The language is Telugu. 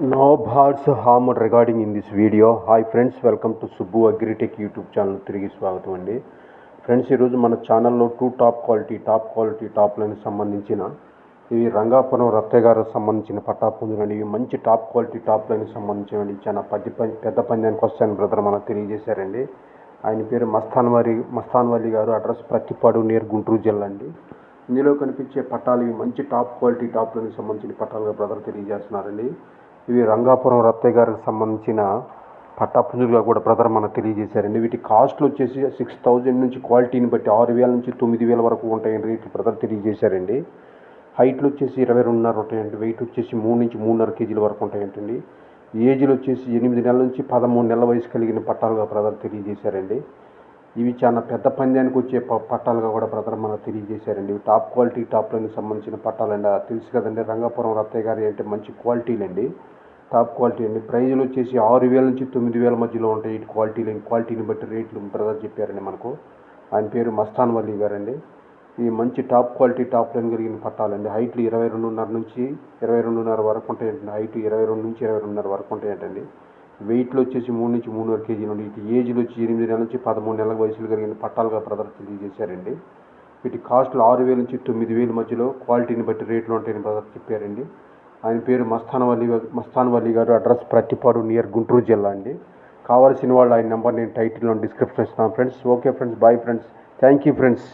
No birds harmed recording in this video hi friends welcome to Subbu agritech YouTube channel తిరిగి స్వాగతం అండి. ఫ్రెండ్స్ ఈరోజు మన ఛానల్లో two top quality top quality top సంబంధించిన ఇవి రంగాపురం రత్తయ్య గారికి సంబంధించిన పట్టా పుంజులండి ఇవి మంచి టాప్ క్వాలిటీ టాప్ సంబంధించినవి చాలా పెద్ద పం- పెద్ద పందానికి వస్తాయని బ్రదర్ మనకు తెలియజేశారండి. ఆయన పేరు మస్తాన్ వారి మస్తాన్ వల్లి గారు. అడ్రస్ ప్రతిపాడు నియర్ గుంటూరు జిల్లా అండి. ఇందులో కనిపించే పట్టాలు ఇవి మంచి టాప్ క్వాలిటీ టాప్ సంబంధించిన పట్టాలుగా బ్రదర్ తెలియజేస్తున్నారండి. ఇవి రంగాపురం రత్తయ్య గారికి సంబంధించిన పట్టాపుంజులుగా కూడా బ్రదర్ మనకు తెలియజేశారండి. వీటి కాస్ట్లు వచ్చేసి సిక్స్ థౌజండ్ నుంచి క్వాలిటీని బట్టి ఆరు వేల నుంచి తొమ్మిది వేల వరకు ఉంటాయని రేట్లు బ్రదర్ తెలియజేశారండి. హైట్లు వచ్చేసి ఇరవై రెండున్నర ఉంటాయండి. వెయిట్ వచ్చేసి మూడు నుంచి మూడున్నర కేజీల వరకు ఉంటాయంటండి. ఏజ్లు వచ్చేసి ఎనిమిది నెలల నుంచి పదమూడు నెలల వయసు కలిగిన పట్టాలుగా బ్రదర్ తెలియజేశారండి. ఇవి చాలా పెద్ద పందానికి వచ్చే ప- పట్టాలుగా కూడా బ్రదర్ మనకు తెలియజేశారండి. ఇవి టాప్ క్వాలిటీ టాప్ లైన్కి సంబంధించిన పట్టాలండి. తెలుసు కదండి రంగాపురం రత్తయ్య గారి అంటే మంచి క్వాలిటీలండి టాప్ క్వాలిటీ అండి. ప్రైజులు వచ్చేసి ఆరు వేల నుంచి తొమ్మిది వేల మధ్యలో ఉంటాయి. ఇటు క్వాలిటీలు క్వాలిటీని బట్టి రేట్లు ఉంటుందని చెప్పారండి మనకు. ఆయన పేరు మస్తాన్ వల్లి గారండి. ఈ మంచి టాప్ క్వాలిటీ టాప్ లైన్ కలిగిన పట్టాలండి. హైట్లు ఇరవై రెండున్నర నుంచి ఇరవై రెండున్నర వరకు ఉంటాయండి హైట్ ఇరవై రెండు నుంచి ఇరవై రెండున్నర వరకు ఉంటాయంటండి. వెయిట్లు వచ్చేసి మూడు నుంచి మూడున్నర కేజీలు ఉండి ఇటు ఏజ్లు వచ్చి ఎనిమిది నెలల నుంచి పదమూడు నెలల వయసులు కలిగిన పట్టాలుగా ప్రదర్శన తెలియజేశారండి. వీటి కాస్ట్లు ఆరు వేల నుంచి తొమ్మిది వేల మధ్యలో క్వాలిటీని బట్టి రేట్లు ఉంటాయని బ్రదర్ చెప్పారండి. ఆయన పేరు మస్తానవల్లి మస్తానవల్లి గారు అడ్రస్ ప్రతిపాడు నియర్ గుంటూరు జిల్లా అండి. కావాల్సిన వాళ్ళు ఆయన నెంబర్ నేను టైటిల్లో డిస్క్రిప్షన్ ఇస్తున్నాను friends. Okay friends. Bye friends. Thank you friends.